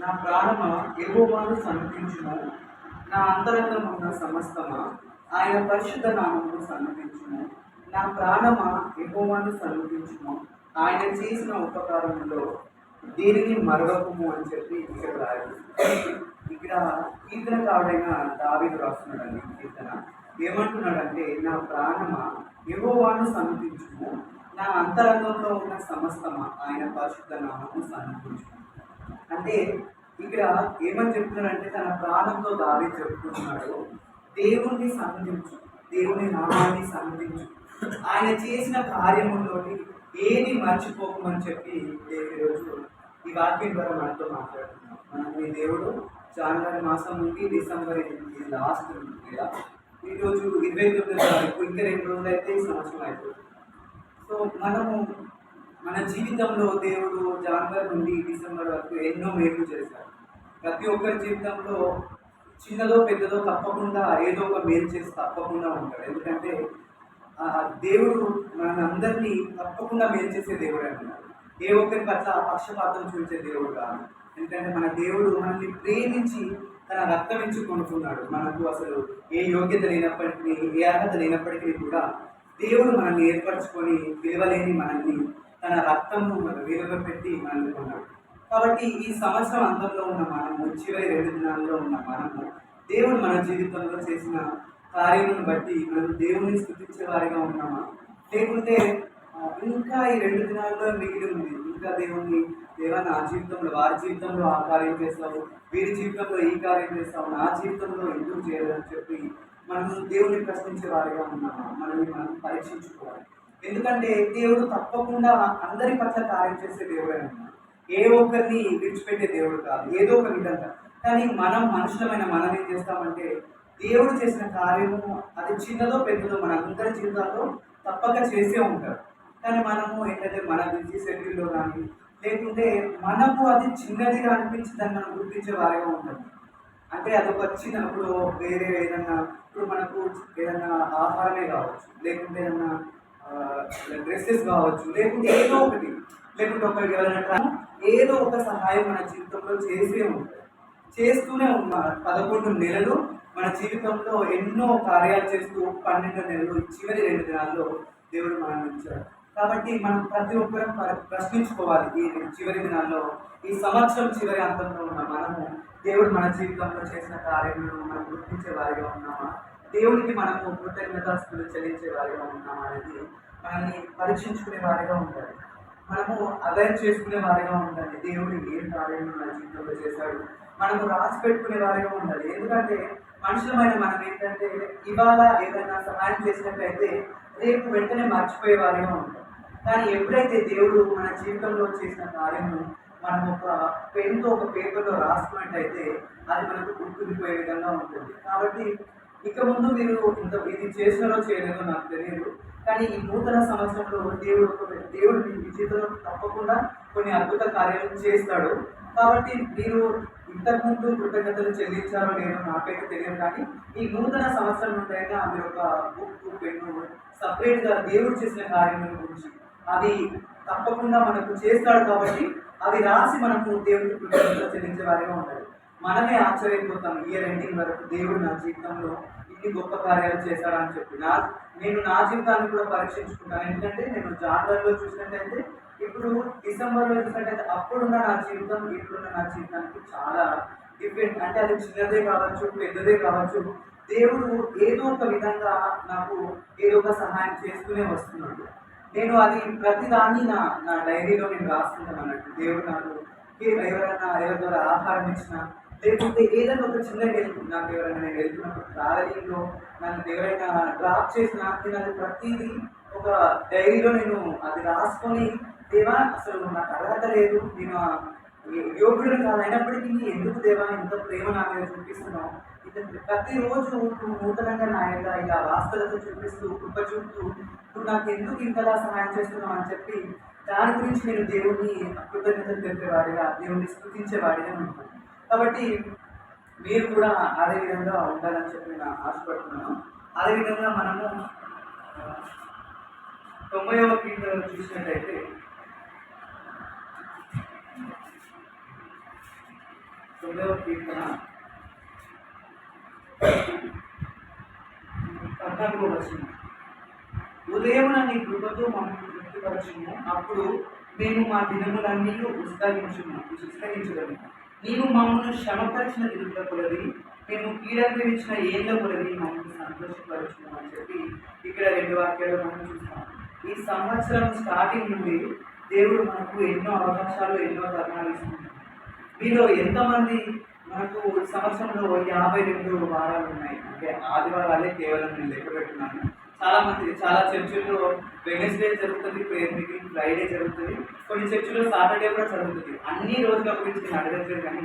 నా ప్రాణమ? ఎగోవాను సన్నతించుము నా అంతరంగం ఉన్న సమస్తమా? ఆయన పరిశుద్ధ నామమును సన్నతించుము నా ప్రాణమ? ఎగోవాను సన్నతించుము ఆయన చేసిన ఉపకారములో దీనిని మరవకము అని చెప్పి ఇక్కడ రాయాలి ఇక్కడ కీర్తనకారుడైన దావీదు రాస్తున్నాడండి ఈ కీర్తన. ఏమంటున్నాడంటే నా ప్రాణమ? ఎగోవాను సన్నతించుము నా అంతరంగంలో ఉన్న సమస్తమా? ఆయన పరిశుద్ధ నామము సన్నతించుము అంటే ఇక్కడ ఏమని చెప్తున్నాడంటే తన ప్రాణంతో దావి చెప్తున్నాడు దేవుణ్ణి సన్నిధించు దేవుని నామాన్ని సన్నిధించు ఆయన చేసిన కార్యముల్లోని ఏది మర్చిపోకమని చెప్పి దేవుడి రోజు ఈ వాక్యం ద్వారా మనతో మాట్లాడుతున్నాం మనం మీ దేవుడు జనవరి మాసం నుండి డిసెంబర్ ఎనిమిది లాస్ట్ కదా ఈరోజు ఇరవై తొమ్మిది తారీఖు ఇంకా రెండు రోజులు అయితే ఈ సంవత్సరం అయిపోతుంది. సో మనము మన జీవితంలో దేవుడు జనవరి నుండి డిసెంబర్ వరకు ఎన్నో మేలు చేశారు ప్రతి ఒక్కరి జీవితంలో చిన్నదో పెద్దదో తప్పకుండా ఏదో ఒక మేలు చేసి తప్పకుండా ఉంటాడు. ఎందుకంటే ఆ దేవుడు మనందరినీ తప్పకుండా మేలు చేసే దేవుడే అన్నాడు ఏ ఒక్కరి పట్ల పక్షపాతం చూపించే దేవుడు కాదు. ఎందుకంటే మన దేవుడు మనల్ని ప్రేమించి తన రక్తం ఇచ్చి కొనుక్కున్నాడు. మనకు అసలు ఏ యోగ్యత లేనప్పటికీ ఏ అర్హత లేనప్పటికీ కూడా దేవుడు మనల్ని ఏర్పరచుకొని విలువలేని మనల్ని తన రక్తంను విలువ పెట్టి మనల్ని కొన్నాడు కాబట్టి ఈ సంవత్సరం అంతంలో ఉన్న మనము చివరి రెండు దినాల్లో ఉన్న మనము దేవుడు మన జీవితంలో చేసిన కార్యములను బట్టి మనం దేవుణ్ణి స్థుతించే వారిగా ఉన్నామా? లేకుంటే ఇంకా ఈ రెండు దినాల్లో మిగిలి ఉంది. ఇంకా దేవుణ్ణి దేవా నా జీవితంలో వారి జీవితంలో ఆ కార్యం చేస్తావు వీరి జీవితంలో ఈ కార్యం చేస్తావు నా జీవితంలో ఎందుకు చేయాలని చెప్పి మనం దేవుని ప్రశ్నించే వారిగా ఉన్నామా మనల్ని మనం పరీక్షించుకోవాలి. ఎందుకంటే దేవుడు తప్పకుండా అందరి పట్ల కార్యం చేసే దేవుడే ఉన్నాడు. ఏ ఒక్కరిని విడిచిపెట్టే దేవుడు కాదు. ఏదో ఒక విధంగా. కానీ మనం మనుషులమైన మనం ఏం చేస్తామంటే దేవుడు చేసిన కార్యము అది చిన్నదో పెద్దదో మన అందరి జీవితాల్లో తప్పక చేసే ఉంటారు. కానీ మనము ఏంటంటే మన బిజీ షెడ్యూల్లో కానీ లేకుంటే మనకు అది చిన్నదిగా అనిపించిందని మనం గుర్తించే వారిగా ఉంటాం. అంటే అదొక వచ్చినప్పుడు వేరే ఏదన్నా ఇప్పుడు మనకు ఏదన్నా ఆహారమే కావచ్చు లేకుంటే ఏదన్నా డ్రెస్సెస్ కావచ్చు లేకుంటే ఏదో ఒకటి లేకుంటే ఒకరికి ఎవరైనా ఏదో ఒక సహాయం మన జీవితంలో చేసే ఉంటుంది చేస్తూనే ఉన్నారు పదకొండు నెలలు మన జీవితంలో ఎన్నో కార్యాలు చేస్తూ పన్నెండు నెలలు చివరి రెండు దినాల్లో దేవుడు మనం ఇచ్చాడు కాబట్టి మనం ప్రతి ఒక్కరం ప్రశ్నించుకోవాలి ఈ చివరి దినాల్లో ఈ సంవత్సరం చివరి అంతంలో ఉన్న మనము దేవుడు మన జీవితంలో చేసిన కార్యములను మనం గుర్తించే వారిగా ఉన్నామా? దేవునికి మనము కృతజ్ఞతాస్తులు చెల్లించే వారిగా ఉన్నామా అనేది మనల్ని పరీక్షించుకునే వారిగా ఉండాలి. మనము అవేర్ చేసుకునే వారిగా ఉండాలి. దేవుడు ఏం కార్యం మన జీవితంలో చేశాడు? మనము రాసి పెట్టుకునే వారిగా ఉండాలి. ఎందుకంటే మనుషులమైన మనం ఏంటంటే ఇవాళ ఏదైనా సహాయం చేసినట్లయితే రేపు వెంటనే మర్చిపోయే వారిగా ఉంటాం. కానీ ఎప్పుడైతే దేవుడు మన జీవితంలో చేసిన కార్యము మనం ఒక పెన్తో ఒక పేపర్లో రాసుకున్నట్టయితే అది మనకు గుర్తుండిపోయే విధంగా ఉంటుంది. కాబట్టి ఇక ముందు మీరు ఇంత ఇది చేసినారో చేయలేదో నాకు తెలియదు. కానీ ఈ నూతన సంవత్సరంలో దేవుడు ఒక- దేవుడు మీ జీవితంలో తప్పకుండా కొన్ని అద్భుత కార్యాలు చేస్తాడు. కాబట్టి మీరు ఇంతకుముందు కృతజ్ఞతలు చెల్లించారో లేదో నాకైతే తెలియదు. కానీ ఈ నూతన సంవత్సరం నుండి మీరు ఒక బుక్ పెన్ను సపరేట్గా దేవుడు చేసిన కార్యముల గురించి అది తప్పకుండా మనకు చేస్తాడు కాబట్టి అవి రాసి మనము దేవుడికి కృతజ్ఞతలు చెల్లించే వారిగా ఉండాలి మనమే ఆశ్చర్యపోతాం ఇయర్ ఎండింగ్ వరకు దేవుడు నా జీవితంలో ఇన్ని గొప్ప కార్యాలు చేశాడని చెప్పి. నా నేను నా జీవితాన్ని కూడా పరీక్షించుకుంటాను. ఎందుకంటే నేను జాతరలో చూసినట్టయితే ఇప్పుడు డిసెంబర్లో చూసినట్టయితే అప్పుడున్న నా జీవితం ఇప్పుడున్న నా జీవితానికి చాలా డిఫరెంట్ అంటే అది చిన్నదే కావచ్చు పెద్దదే కావచ్చు. దేవుడు ఏదో ఒక విధంగా నాకు ఏదో ఒక సహాయం చేస్తూనే వస్తున్నాడు. నేను అది ప్రతిదాన్ని నా నా డైరీలో నేను రాసుకుంటాను అన్నట్టు. దేవుడు నాకు ఎవరైనా ఎవరి ద్వారా ఆహారం ఇచ్చిన లేకపోతే ఏదైనా ఒక చిన్న హెల్ప్ నాకు ఎవరైనా నేను వెళ్తున్నప్పుడు ట్రావెలింగ్లో నన్ను ఎవరైనా డ్రాప్ చేసినా నేను అది ప్రతిదీ ఒక డైరీలో నేను అది రాసుకొని దేవా అసలు నాకు అర్హత లేదు నేను యోగ్యుడు కాదైనప్పటికీ కాదు అయినప్పటికీ ఎందుకు దేవా ఇంత ప్రేమ నా మీద చూపిస్తున్నావు? ప్రతిరోజు నూతనంగా నా యొక్క ఇలా వాస్తవత చూపిస్తూ కృప చూపుతూ నువ్వు నాకు ఎందుకు ఇంతలా సహాయం చేస్తున్నావు? అని చెప్పి దాని గురించి నేను దేవుణ్ణి కృతజ్ఞతలు తెలిపేవాడిగా దేవుణ్ణి స్థుతించేవాడిగా ఉంటాను. కాబట్టి మీరు కూడా అదే విధంగా ఉండాలని చెప్పి నేను ఆశపడుతున్నాను. అదేవిధంగా మనము తొంభైవ కీర్తనలు చూసినట్టయితే తొమ్మిదవ కీర్తన. పద్నాలుగో వచనం. ఉదయమున నీ కృపతో మమ్మల్ని తృప్తిపరచుము. అప్పుడు మేము మా దినములన్నీ విస్తరించుము. విస్తరించగలము నీవు మమ్మల్ని శ్రమపరిచిన దిగుల కొలది మేము కీడనిపించిన ఏళ్ళ కొలది మమ్మల్ని సంతోషపరచుము అని చెప్పి ఇక్కడ రెండు వాక్యాలు మనం చూస్తాం. ఈ సంవత్సరం స్టార్టింగ్ నుండి దేవుడు మనకు ఎన్నో అవకాశాలు ఎన్నో తరుణాలు ఇస్తుంది మీలో ఎంతమంది మనకు సంవత్సరంలో యాభై రెండు వారాలు ఉన్నాయి? అంటే ఆదివారాలే కేవలం నేను లెక్క పెట్టున్నాను. చాలా మంది చాలా చర్చిల్లో వెనస్డే జరుగుతుంది ప్రేయర్ మీటింగ్ ఫ్రైడే జరుగుతుంది కొన్ని చర్చిలో సాటర్డే కూడా జరుగుతుంది. అన్ని రోజుల గురించి నేను అడగట్లేదు కానీ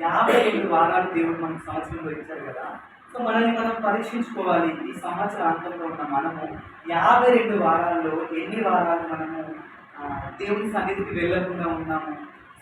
యాభై రెండు వారాలు దేవుడు మనకు సంవత్సరంలో ఇచ్చారు కదా. సో మనల్ని మనం పరీక్షించుకోవాలి. ఈ సంవత్సర అంతంలో ఉన్న మనము యాభై రెండు వారాల్లో ఎన్ని వారాలు మనము దేవుని సన్నిధికి వెళ్ళకుండా ఉన్నాము?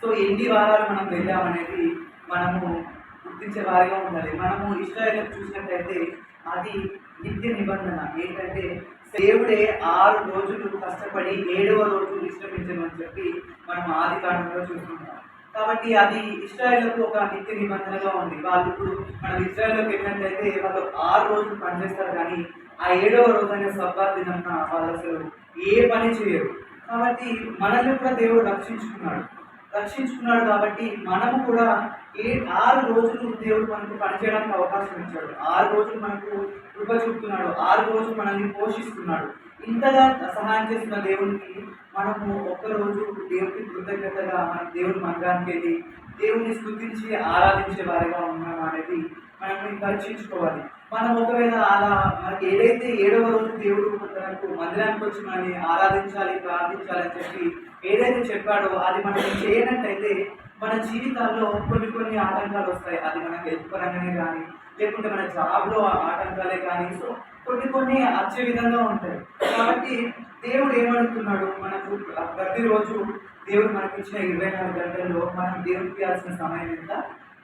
సో ఎన్ని వారాలు మనం వెళ్ళామనేది మనము గుర్తించే వారిగా ఉండాలి. మనము ఇస్రాయల్ చూసినట్టయితే అది నిత్య నిబంధన. ఏంటంటే దేవుడే ఆరు రోజులు కష్టపడి ఏడవ రోజు విశ్రమించను అని చెప్పి మనం ఆది కాండంలో చూస్తున్నాం. కాబట్టి అది ఇస్రాయల్కు ఒక నిత్య నిబంధనగా ఉంది. వాళ్ళు ఇప్పుడు మనం ఇస్రాయల్లోకి వెళ్ళినట్లయితే వాళ్ళు ఆరు రోజులు పనిచేస్తారు కానీ ఆ ఏడవ రోజైన సబ్బా దినంన వాళ్ళు అసలు ఏ పని చేయరు. కాబట్టి మనల్ని కూడా దేవుడు రక్షించుకున్నాడు. రక్షించుకున్నాడు కాబట్టి మనము కూడా ఏ ఆరు రోజులు దేవుడు మనకు పనిచేయడానికి అవకాశం ఇచ్చాడు. ఆరు రోజులు మనకు కృప చూపుతున్నాడు. ఆరు రోజులు మనల్ని పోషిస్తున్నాడు. ఇంతగా సహాయం చేస్తున్న దేవునికి మనము ఒక్కరోజు దేవుడికి కృతజ్ఞతగా మన దేవుని మందిరానికి వెళ్ళి దేవుని స్థుతించి ఆరాధించే వారిగా ఉన్నాం అనేది మనం పరీక్షించుకోవాలి మనం ఒకవేళ అలా మనకి ఏదైతే ఏడవ రోజు దేవుడు మనకు మందిరానికి వచ్చి మనల్ని ఆరాధించాలి ప్రార్థించాలి అని చెప్పి ఏదైతే చెప్పాడో అది మనం చేయనట్టయితే మన జీవితాల్లో కొన్ని కొన్ని ఆటంకాలు వస్తాయి. అది మన హెల్త్ పరంగానే కానీ లేకుంటే మన జాబ్లో ఆటంకాలే కానీ సో కొన్ని కొన్ని వచ్చే విధంగా ఉంటాయి. కాబట్టి దేవుడు ఏమడుగుతున్నాడు? మనకు ప్రతిరోజు దేవుడు మనకి ఇచ్చిన ఇరవై నాలుగు గంటల్లో మనం దేవుడికి ఇవ్వాల్సిన సమయం ఎంత?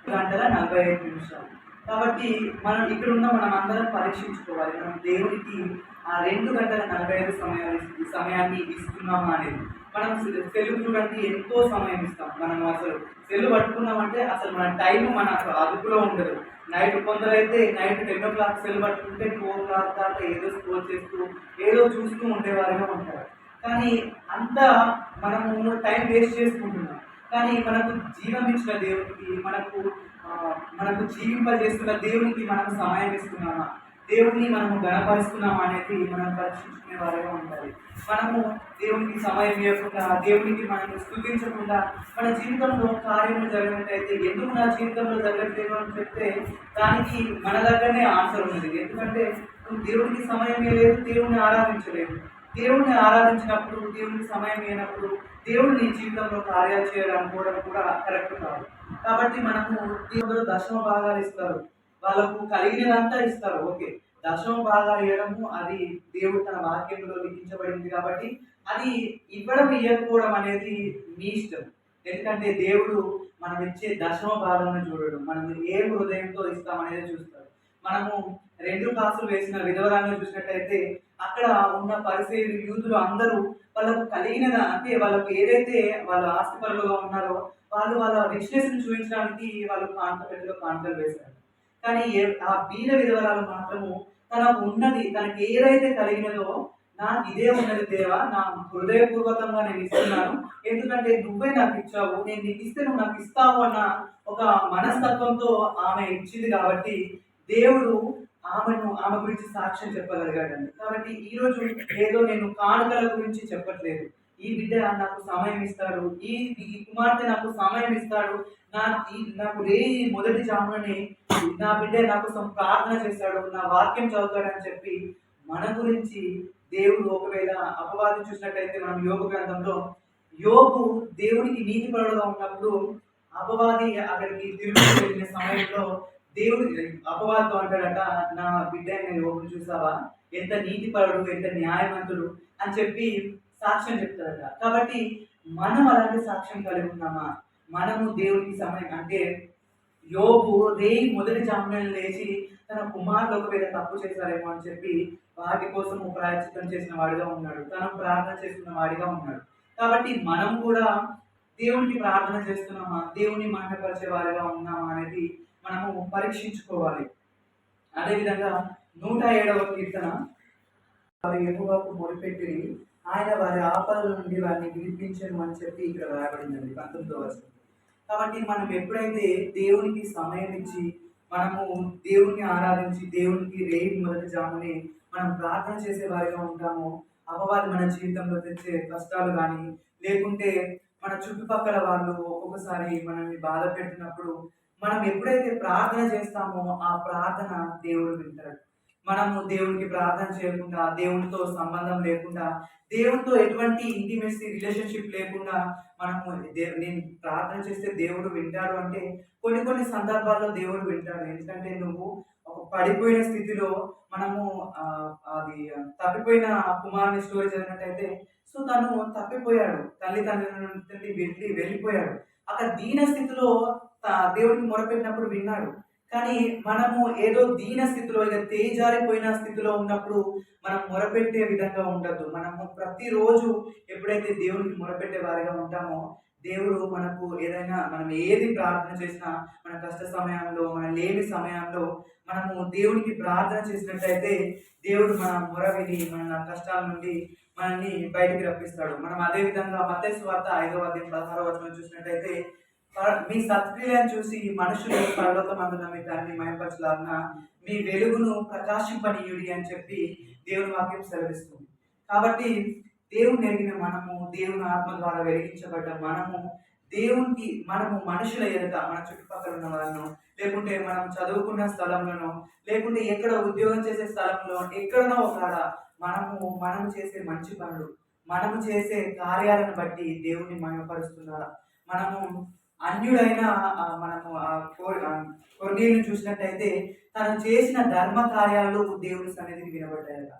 గంటల నలభై ఐదు నిమిషాలు. కాబట్టి మనం ఇక్కడ ఉన్న మనం అందరం పరీక్షించుకోవాలి. మనం దేవుడికి ఆ రెండు గంటల నలభై ఐదు సమయాలు సమయాన్ని ఇస్తున్నామా అనేది. మనం సె- సెలవు చూడండి ఎంతో సమయం ఇస్తాం. మనం అసలు సెలవు పట్టుకున్నామంటే అసలు మన టైం మన అదుపులో ఉండదు. నైట్ కొందరైతే నైట్ టెన్ ఓ క్లాక్ సెలవు పట్టుకుంటే టూ ఓ క్లాక్ దాకా ఏదో స్కోర్ చేస్తూ ఏదో చూస్తూ ఉండేవారుగా ఉంటారు. కానీ అంతా మనము టైం వేస్ట్ చేసుకుంటున్నాం. కానీ మనకు జీవం ఇచ్చిన దేవుడికి మనకు మనకు జీవింపజేస్తున్న దేవునికి మనం సమయం ఇస్తున్నామా? దేవుడిని మనము గణపరుస్తున్నామా అనేది మనం పరీక్షించుకునే వారిగా ఉండాలి. మనము దేవునికి సమయం ఇవ్వకుండా దేవునికి మనం స్థుతించకుండా మన జీవితంలో కార్యములు జరిగినట్టయితే ఎందుకు నా జీవితంలో జరగట్లేదు అని చెప్తే దానికి మన దగ్గరనే ఆన్సర్ ఉంది ఎందుకంటే నువ్వు దేవునికి సమయం ఇవ్వలేదు దేవుని ఆరాధించలేదు. దేవుణ్ణి ఆరాధించినప్పుడు దేవునికి సమయం అయినప్పుడు దేవుడు నీ జీవితంలో కార్యాలు చేయాలనుకోవడం కూడా కరెక్ట్ కాదు. కాబట్టి మనము దేవుడు దశమ భాగాలు ఇస్తారు. వాళ్ళకు కలిగినదంతా ఇస్తారు. ఓకే. దశమ భాగాలు ఇవ్వడము అది దేవుడు తన వాక్యంలో లిఖించబడింది కాబట్టి అది ఇవ్వడం ఇవ్వకపోవడం అనేది మీ ఇష్టం. ఎందుకంటే దేవుడు మనం ఇచ్చే దశమ భాగాలను చూడడం. మనం ఏ హృదయంతో ఇస్తామనేది చూస్తాడు. మనము రెండు కాసులు వేసిన విధవరాలను చూసినట్టయితే అక్కడ ఉన్న పరిచయ యూతులు అందరూ వాళ్ళకు కలిగిన అంటే వాళ్ళకు ఏదైతే వాళ్ళ ఆస్తిపరులుగా ఉన్నారో వాళ్ళు వాళ్ళ రిచ్నెస్ చూపించడానికి వాళ్ళు కాంత కాంతలు వేశారు. కానీ ఆ బీద విధవరాలు మాత్రము తనకు ఉన్నది తనకి ఏదైతే కలిగినదో నాకు ఇదే ఉన్నది దేవా నా హృదయపూర్వకంగా నేను ఇస్తున్నాను. ఎందుకంటే నువ్వే నాకు ఇచ్చావు నేను నీకు ఇస్తే నువ్వు నాకు ఇస్తావు అన్న ఒక మనస్తత్వంతో ఆమె ఇచ్చింది కాబట్టి దేవుడు ఆమెను ఆమె గురించి సాక్ష్యం చెప్పగలిగాడండి. కాబట్టి ఈ రోజు ఏదో నేను కానుకల గురించి చెప్పట్లేదు. ఈ బిడ్డ నాకు సమయం ఇస్తాడు. ఈ ఈ కుమార్తె నాకు సమయం ఇస్తాడు. నా ఈ నాకు రే మొదటి జామునే నా బిడ్డ నాకు ప్రార్థన చేస్తాడు నా వాక్యం చదువుతాడని చెప్పి మన గురించి దేవుడు ఒకవేళ అపవాదం చూసినట్టయితే మనం యోగ గ్రంథంలో యోగు దేవునికి నీతిపరుడుగా ఉన్నప్పుడు అపవాది అక్కడికి తిరుగు వెళ్ళిన సమయంలో దేవుడు అపవాదం అంటాడట నా బిడ్డ నేను యోగును చూసావా? ఎంత నీతిపరుడు ఎంత న్యాయవంతుడు అని చెప్పి సాక్ష్యం చెప్తాడట. కాబట్టి మనం అలాంటి సాక్ష్యం కలిగి ఉన్నామా? మనము దేవుడికి సమయం అంటే యోగు రేయి మొదటి జాములను లేచి తన కుమారులు ఒకవేళ తప్పు చేశారేమో అని చెప్పి వాటి కోసం ప్రాయచితం చేసిన వాడిగా ఉన్నాడు. తను ప్రార్థన చేస్తున్న వాడిగా ఉన్నాడు. కాబట్టి మనం కూడా దేవునికి ప్రార్థన చేస్తున్నామా? దేవుని మండపరిచే వారిగా ఉన్నామా అనేది మనము పరీక్షించుకోవాలి. అదేవిధంగా నూట ఏడవ కీర్తన వారి ఎక్కువకు మొరిపెట్టి ఆయన వారి ఆపదల నుండి వారిని విడిపించను అని చెప్పి ఇక్కడ రాయబడిందండి పంతొమ్మిదో వర్షం కాబట్టి మనం ఎప్పుడైతే దేవునికి సమయం ఇచ్చి మనము దేవుని ఆరాధించి దేవునికి రేపు మొదటి జాముని మనం ప్రార్థన చేసే వారిగా ఉంటామో అపవాది మన జీవితంలో తెచ్చే కష్టాలు కానీ లేకుంటే మన చుట్టుపక్కల వాళ్ళు ఒక్కొక్కసారి మనల్ని బాధ పెట్టినప్పుడు మనం ఎప్పుడైతే ప్రార్థన చేస్తామో ఆ ప్రార్థన దేవుడు వింటాడు. మనము దేవునికి ప్రార్థన చేయకుండా దేవునితో సంబంధం లేకుండా దేవునితో ఎటువంటి ఇంటిమెసీ రిలేషన్షిప్ లేకుండా మనము నేను ప్రార్థన చేస్తే దేవుడు వింటాడు అంటే కొన్ని కొన్ని సందర్భాల్లో దేవుడు వింటాడు. ఎందుకంటే నువ్వు ఒక పడిపోయిన స్థితిలో మనము అది తప్పిపోయిన కుమారుని స్టోరీ చదివినట్టయితే సో తను తప్పిపోయాడు. తల్లిదండ్రుల నుండి వెళ్ళి వెళ్ళిపోయాడు. అక్కడ దీన స్థితిలో దేవుడికి మొరపెట్టినప్పుడు విన్నాడు. కానీ మనము ఏదో దీన స్థితిలో ఇక తేజారిపోయిన స్థితిలో ఉన్నప్పుడు మనం మొరపెట్టే విధంగా ఉండద్దు మనము ప్రతిరోజు ఎప్పుడైతే దేవుడికి మొరపెట్టే వారిగా ఉంటామో దేవుడు మనకు ఏదైనా మనం ఏది ప్రార్థన చేసినా మన కష్ట సమయంలో మన లేని సమయంలో మనము దేవుడికి ప్రార్థన చేసినట్టయితే దేవుడు మన మొర విని మన కష్టాల నుండి మనల్ని బయటికి రప్పిస్తాడు. మనం అదే విధంగా మత్స్సు వార్త ఐదవ అధ్యాయం పదహారవ వచనం చూసినట్టయితే మీ సత్క్రియలను చూసి మనుషులు పర్వతమందున మీ దాన్ని మయపరచలాగిన మీ వెలుగును ప్రకాశింపనీయుడి అని చెప్పి దేవుని వాక్యం సెలవిస్తుంది. కాబట్టి దేవుని ఎరిగిన మనము దేవుని ఆత్మ ద్వారా వెలిగించబడ్డ మనము దేవునికి మనము మనుషుల ఎదుట మన చుట్టుపక్కల ఉన్న వాళ్ళను లేకుంటే మనం చదువుకున్న స్థలంలోనో లేకుంటే ఎక్కడ ఉద్యోగం చేసే స్థలంలో ఎక్కడనో ఒకడ మనము మనం చేసే మంచి పనులు మనము చేసే కార్యాలను బట్టి దేవుణ్ణి మయపరుస్తున్నారా? మనము అన్యుడైన మనము ఆ చూసినట్టయితే తను చేసిన ధర్మ కార్యాలు దేవుని సన్నిధికి వినబడ్డాయట.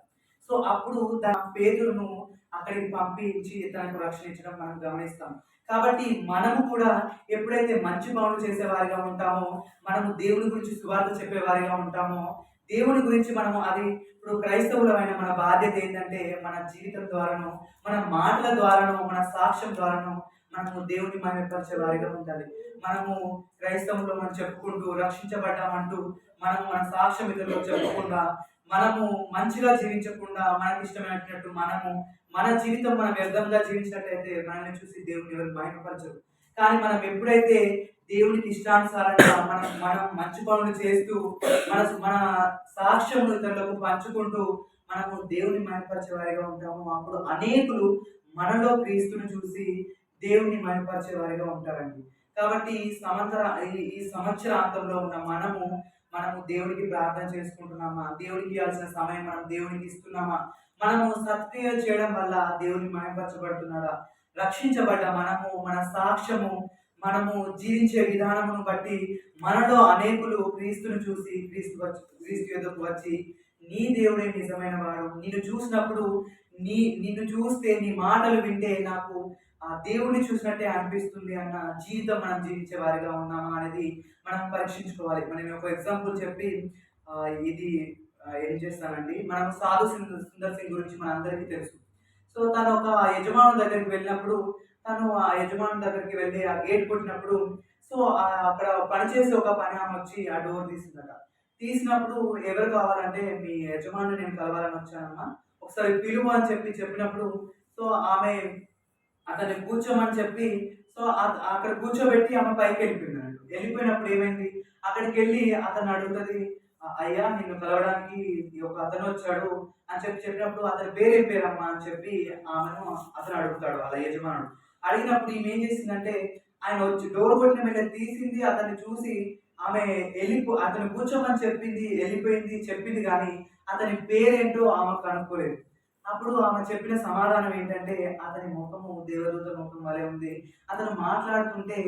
సో అప్పుడు తన పేదలను అక్కడికి పంపించి తనకు రక్షించడం మనం గమనిస్తాం. కాబట్టి మనము కూడా ఎప్పుడైతే మంచి పనులు చేసేవారిగా ఉంటామో మనము దేవుని గురించి సువార్త చెప్పేవారిగా ఉంటామో దేవుని గురించి మనము అది ఇప్పుడు క్రైస్తవులమైన మన బాధ్యత ఏంటంటే మన జీవితం ద్వారాను మన మాటల ద్వారాను మన సాక్ష్యం ద్వారాను మనము దేవుని మహిమపరిచే వారిగా ఉండాలి. మనము క్రైస్తవంలో మనం చెప్పుకుంటూ రక్షించబడ్డామంటూ మనము మన సాక్ష్యం ఇతరులకు చెప్పకుండా మనము మంచిగా జీవించకుండా మనకి ఇష్టమైనట్టు మనము మన జీవితం మనం వ్యర్థంగా జీవించినట్లయితే మనల్ని చూసి దేవుని ఎవరు మహిమపరచరు. కానీ మనం ఎప్పుడైతే దేవునికి ఇష్టానుసారంగా మనం మనం మంచి పనులు చేస్తూ మన మన సాక్ష్యం ఇతరులకు పంచుకుంటూ మనము దేవుని మహిమపరిచే వారిగా ఉంటాము అప్పుడు అనేకులు మనలో క్రీస్తుని చూసి దేవుణ్ణి మహిమపరిచే వారిగా ఉంటారండి. కాబట్టి ఈ సంవత్సర ఈ- ఈ సంవత్సరాంతంలో ఉన్న మనము మనము దేవుడికి ప్రార్థన చేసుకుంటున్నామా? దేవునికి ఇవ్వాల్సిన సమయం మనం దేవునికి ఇస్తున్నామా? మనము సత్క్రియ చేయడం వల్ల దేవుని మహిమపరచబడుతున్నాడా? రక్షించబడ్డ మనము మన సాక్ష్యము మనము జీవించే విధానమును బట్టి మనలో అనేకులు క్రీస్తును చూసి క్రీస్తు వచ్చి క్రీస్తు ఎదుకు వచ్చి నీ దేవుడే నిజమైన వాడు. నిన్ను చూసినప్పుడు నీ నిన్ను చూస్తే నీ మాటలు వింటే నాకు ఆ దేవుడిని చూసినట్టే అనిపిస్తుంది అన్న జీవితం మనం జీవించే వారిగా ఉన్నామా అనేది మనం పరీక్షించుకోవాలి. మనం ఒక ఎగ్జాంపుల్ చెప్పి ఇది ఏం చేస్తానండి? మనం సాధు సుందర్ సుందర్ సింగ్ గురించి మనందరికీ తెలుసు. సో తను ఒక యజమాను దగ్గరికి వెళ్ళినప్పుడు తను ఆ యజమాని దగ్గరికి వెళ్ళి ఆ గేట్ కొట్టినప్పుడు సో అక్కడ పనిచేసే ఒక పని ఆమె వచ్చి ఆ డోర్ తీసిందట. తీసినప్పుడు ఎవరు కావాలంటే మీ యజమాని నేను కలవాలని వచ్చానమ్మా. ఒకసారి పిలువు అని చెప్పి చెప్పినప్పుడు సో ఆమె అతన్ని కూర్చోమని చెప్పి సో అత- అక్కడ కూర్చోబెట్టి ఆమె పైకి వెళ్ళిపోయినాడు వెళ్ళిపోయినప్పుడు ఏమైంది? అక్కడికి వెళ్ళి అతను అడుగుతుంది అయ్యా నిన్ను కలవడానికి ఒక అతను వచ్చాడు అని చెప్పి చెప్పినప్పుడు అతని పేరేం పేరమ్మా అని చెప్పి ఆమెను అతను అడుగుతాడు వాళ్ళ యజమానుడు. అడిగినప్పుడు ఈమె ఏం చేసిందంటే ఆయన వచ్చి డోర్ కొట్టిన మీద తీసింది అతన్ని చూసి ఆమె వెళ్ళిపో అతను కూర్చోమని చెప్పింది వెళ్ళిపోయింది చెప్పింది కానీ అతని పేరేంటో ఆమె కనుక్కోలేదు. అప్పుడు ఆమె చెప్పిన సమాధానం ఏంటంటే అతని ముఖము దేవదూత ముఖం వలె ఉంది. అతను మాట్లాడుతుంటే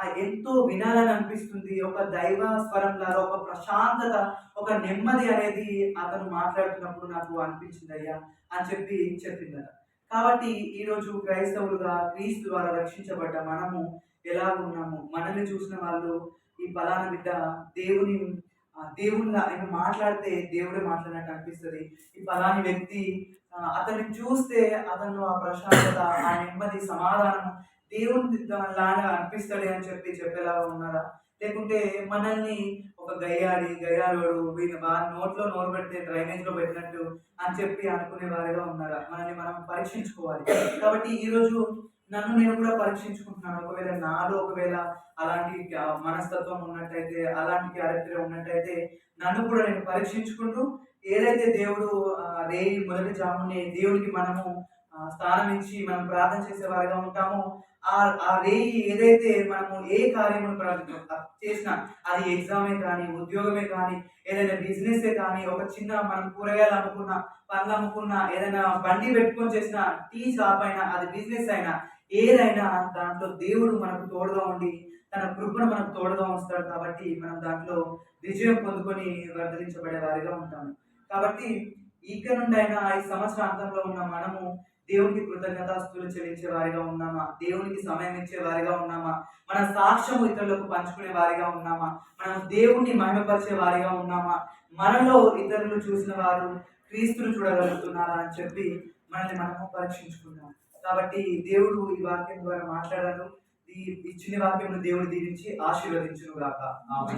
ఆ ఎంతో వినాలని అనిపిస్తుంది. ఒక దైవ స్వరం లాగా ఒక ప్రశాంతత ఒక నెమ్మది అనేది అతను మాట్లాడుతున్నప్పుడు నాకు అనిపించింది అయ్యా అని చెప్పి చెప్పిందట. కాబట్టి ఈరోజు క్రైస్తవులుగా క్రీస్తు ద్వారా రక్షించబడ్డ మనము ఎలా ఉన్నాము? మనల్ని చూసిన వాళ్ళు ఈ బలాన బిడ్డ దేవుని దేవుళ్ళ ఆయన మాట్లాడితే దేవుడే మాట్లాడినట్టు అనిపిస్తుంది. ఈ పలాని వ్యక్తి అతన్ని చూస్తే అతను ఆ ప్రశాంతత ఆ నెమ్మది సమాధానం దేవుని లాగా అనిపిస్తాడే అని చెప్పి చెప్పేలాగా ఉన్నారా? లేకుంటే మనల్ని ఒక గయ్యాడి గయ్యాలోడు వీళ్ళు బాగా నోట్లో నోరు పెడితే డ్రైనేజ్లో పెట్టినట్టు అని చెప్పి అనుకునే వారిగా ఉన్నారా? మనల్ని మనం పరీక్షించుకోవాలి. కాబట్టి ఈరోజు నన్ను నేను కూడా పరీక్షించుకుంటున్నాను. ఒకవేళ నాలో ఒకవేళ అలాంటి మనస్తత్వం ఉన్నట్టయితే అలాంటి క్యారెక్టర్ ఉన్నట్టయితే నన్ను కూడా నేను పరీక్షించుకుంటూ ఏదైతే దేవుడు రే రేయి మొదటి జాముని దేవుడికి మనము స్థానం ఇచ్చి మనం ప్రార్థన చేసే వారిగా ఉంటామో ఆ ఆ రేయి ఏదైతే మనము ఏ కార్యమును చేసినా అది ఎగ్జామే కానీ ఉద్యోగమే కానీ ఏదైనా బిజినెస్సే కానీ ఒక చిన్న మనం కూరగాయలు అమ్ముకున్నా పండ్లు అమ్ముకున్నా ఏదైనా బండి పెట్టుకొని చేసిన టీ షాప్ అయినా అది బిజినెస్ అయినా ఏదైనా దాంట్లో దేవుడు మనకు తోడుగా ఉండి తన కృపను మనకు తోడుగా ఉంచుతాడు కాబట్టి మనం దాంట్లో విజయం పొందుకొని వర్ధలించబడే వారిగా ఉంటాము కాబట్టి ఇక్కడ నుండి అయినా ఈ సంవత్సరాంతంలో ఉన్న మనము దేవునికి కృతజ్ఞతాస్తులు చెల్లించే వారిగా ఉన్నామా? దేవునికి సమయం ఇచ్చే వారిగా ఉన్నామా? మన సాక్ష్యం ఇతరులకు పంచుకునే వారిగా ఉన్నామా? మనం దేవుణ్ణి మహిమపరిచే వారిగా ఉన్నామా? మనలో ఇతరులు చూసిన వారు క్రీస్తులు చూడగలుగుతున్నారా అని చెప్పి మనల్ని మనము పరీక్షించుకున్నాం కాబట్టి దేవుడు ఈ వాక్యం ద్వారా మాట్లాడాను ఈ ఇచ్చిన వాక్యం దేవుడు దీవించి ఆశీర్వదించును గాక ఆమె